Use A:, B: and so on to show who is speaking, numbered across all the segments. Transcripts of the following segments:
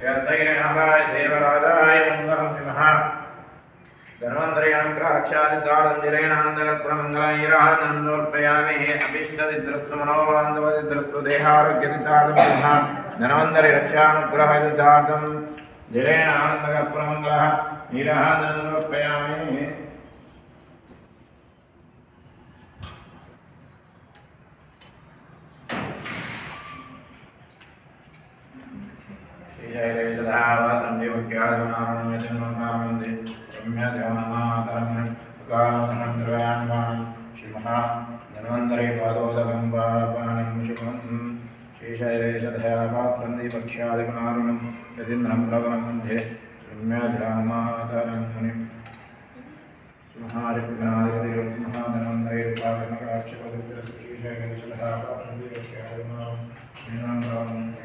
A: श्रद्धैर्णवाय देवराजाय मङ्गलं नमः ధన్వంతరేణగ్రహ రక్షాదితాళంజలేనానందగర్భమంగళైరానోర్పయామి అభిష్టదిద్రస్తు మనోవాంధవదిద్రస్తు దేహారోగ్యసిద్ధార్థం ధన్వంతరి రక్షానుగ్రహ సిద్ధార్థం జలేనానందగర్భమంగళ నీరానందోర్పయామి శ్రీజయదేశ ధావాదం దేవక్యాదనామం యజన్మందామంది రమ్యధ్యానాతరం ఉకాసనం ద్రవ్యాన్వాణి శివ ధన్వంతరే పాదోదకం పాపాణం శివం శ్రీశైలేశదయాపాత్రం దీపక్ష్యాదిగుణారుణం యతీంద్రం ప్రవణం వందే రమ్యధ్యానాతరం ముని మహారిపుణాదిపతిర్మహాధనంతైర్పాదమకాక్షపదిశ్రీశైలేశదయాపాత్రం దీపక్ష్యాదిగుణారుణం యతీంద్రం ప్రవణం వందే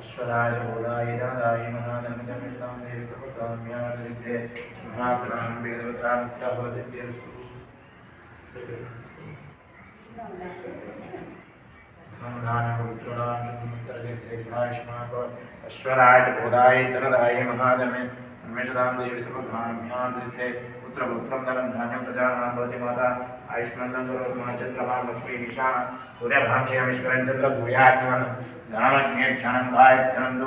A: अश्वराय बोधायदाय महानन्दमिष्टां देवसुपताम्यादिते महात्रां वेदवतां सहवदिते अश्वराज बोधाय धनदाय महादमे अन्वेषतां देवी सुभगाम्यादिते पुत्रपुत्रं धनं धान्यं प्रजानां भवति माता आयुष्मान् चंद्र मम चन्द्रभां चंद्र ईशान सूर्यभां श्रियमीश्वरं धनम धनमज्ञेक्षणं कायक्षणं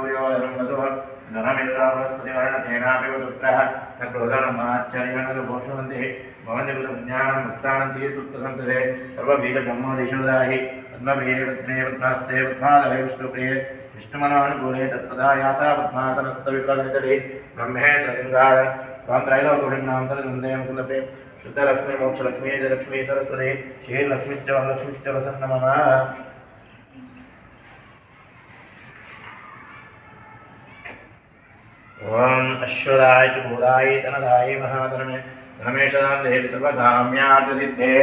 A: धनमित्रा बृहस्पतिवर्णथेनापि वदुत्रः न क्रोधनमाश्चर्यणदुभूषवन्ति भवन्ति बुधज्ञानं भक्तानं चीसुप्तसन्तते सर्वबीजब्रह्मदिशुदाहि पद्मबीजरत्ने पद्मास्ते पद्मादवे विष्णुप्रिये विष्णुमनोनुकूले तत्पदायासा पद्मासनस्तविप्रगणितले ब्रह्मेन्द्रलिङ्गाय त्वां त्रैलोकविण्णां तलनन्दे मुकुन्दपे शुद्धलक्ष्मी मोक्षलक्ष्मी जलक्ष्मी सरस्वती श्रीलक्ष्मीश्च वरलक्ष्मीश्च वसन्न ओम अश्वदाय च भूताय धनधाय महाधर्मे धनमेशदां देहि सर्वकाम्यार्थसिद्धे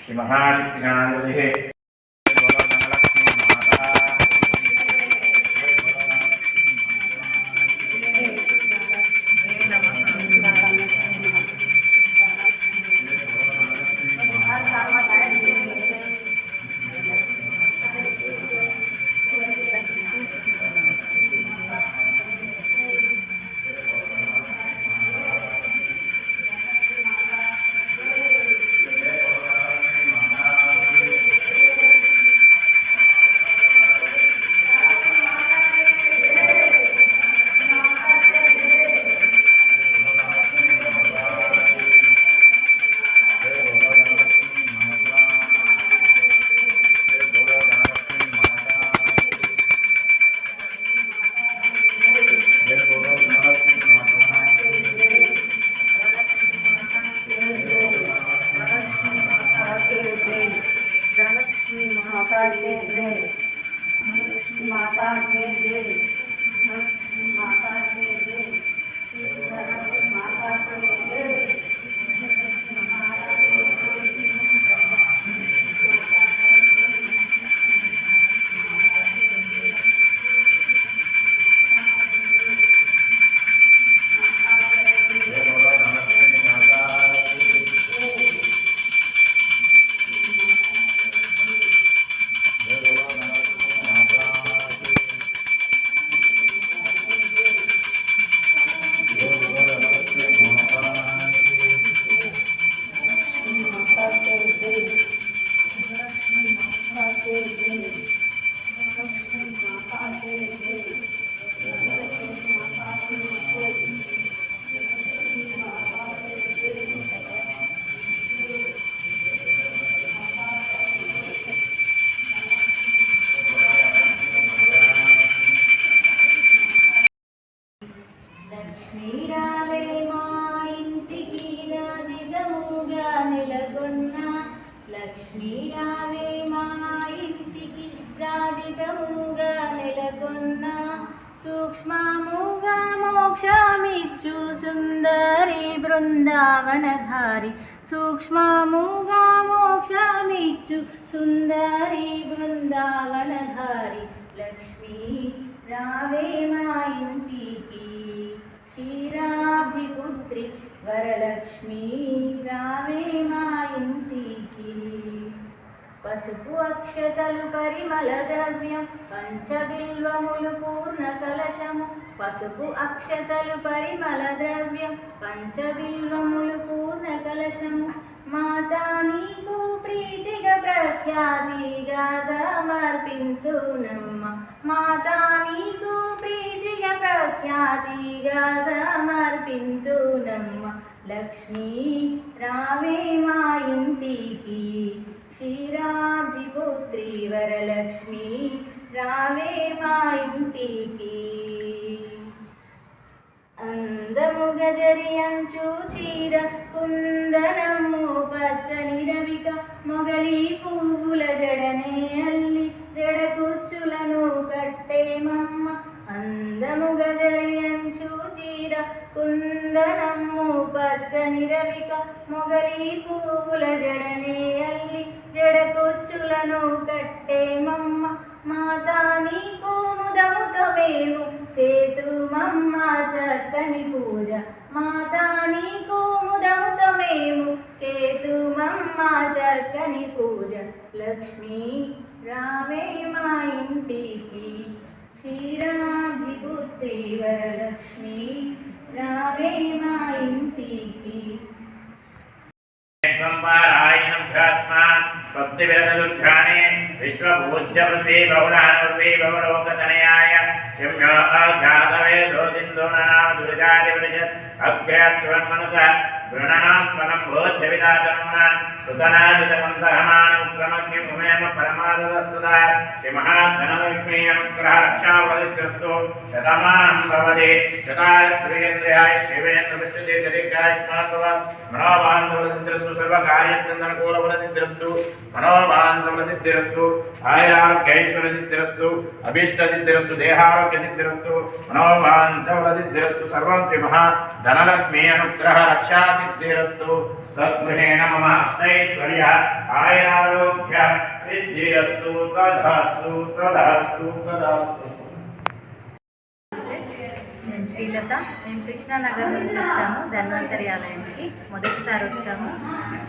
A: श्रीमहाशक्तिगणाधिपतिः
B: 妈，打开电视。బృందావనధారి సూక్ష్మముగా మోక్షమిచ్చు సుందరి బృందావనధారి లక్ష్మీ రావే మా ఇంటికి క్షీరాబ్ది పుత్రి రావే మా పసుపు అక్షతలు పరిమళ ద్రవ్యం పంచబిల్వములు పూర్ణ కలశము. పసుపు అక్షతలు పరిమళ ద్రవ్యం పంచబిల్వములు పూర్ణ కలశము. మాతా నీకు ప్రీతిగా ప్రఖ్యాతిగా సమర్పింతునమ్మ మాతా నీకు ప్రీతిగా ప్రఖ్యాతిగా సమర్పింతునమ్మ లక్ష్మీ రావే మా ఇంటికి. క్షీరాధిపుత్రి వరలక్ష్మి రావే మా ఇంటికి. అందము గజరి అంచు చీర కుందనము పచ్చని రవిక మొగలి పువ్వుల జడనే అల్లి జడ కుచ్చులను కట్టేమమ్మ అందము గజరి అంచు చీర కుందనము పచ్చని రవిక మొగలి పువ్వుల జడనే అల్లి జడకొచ్చులను కట్టేమమ్మ మాతా నీకు ముదముతో మేము చేతుమమ్మ చక్కని పూజ. మాతా నీకు ముదముతమేము చేతుమమ్మ చక్కని పూజ. లక్ష్మీ రావే మా ఇంటికి. క్షీరాధిపుత్రి వరలక్ష్మి రావే మా ఇంటికి.
A: పారాయణభ్యాత్మా భ్రాత్మా విరదుర్ఘానే విశ్వభూజ్య పృథ్వీ బహుళానుర్వీ బహుళోకతనయాయ శమ్యో అఘాతవేదో సింధు నామ దుర్గాది పరిషత్ అగ్రత్వన్మనస గృణనాస్మనం భోజ్య విదాతనున కృతనాజితమం ఉమేమ పరమాదస్తదా శ్రీమహాధనలక్ష్మీ అనుగ్రహ రక్షావదిత్రస్తు శతమానం భవతి శతాయ ప్రియేంద్రియాయ శివేంద్ర మనోబాంధవసిద్ధిరస్తు మనోబాంధవసిద్ధిరస్తు ఆయురారోగ్యైశ్వరసిద్ధిరస్తు అభీష్టసిద్ధిరస్తు దేహారోగ్యసిద్ధిరస్తు మనోబాంధవసిద్ధిరస్తు సర్వం శ్రీ మహా धनलक्ष्मी अनुग्रह रक्षा सिद्धिरस्तु। सद्गृहेण मम अष्टैश्वर्य आयनारोग्य सिद्धिरस्तु। तदस्तु तदस्तु
B: तदस्तु శ్రీలత. మేము కృష్ణానగర్ నుంచి వచ్చాము. ధన్వంతరి ఆలయానికి మొదటిసారి వచ్చాము.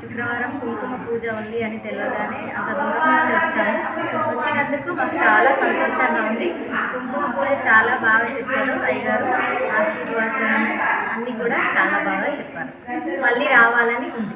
B: శుక్రవారం కుంకుమ పూజ ఉంది అని తెలియగానే అంత దూరం నుండి వచ్చాము. వచ్చినందుకు మాకు చాలా సంతోషంగా ఉంది. కుంకుమ పూజ చాలా బాగా చెప్పారు. అయ్యగారు ఆశీర్వచనం అన్నీ కూడా చాలా బాగా చెప్పారు. మళ్ళీ రావాలని ఉంది.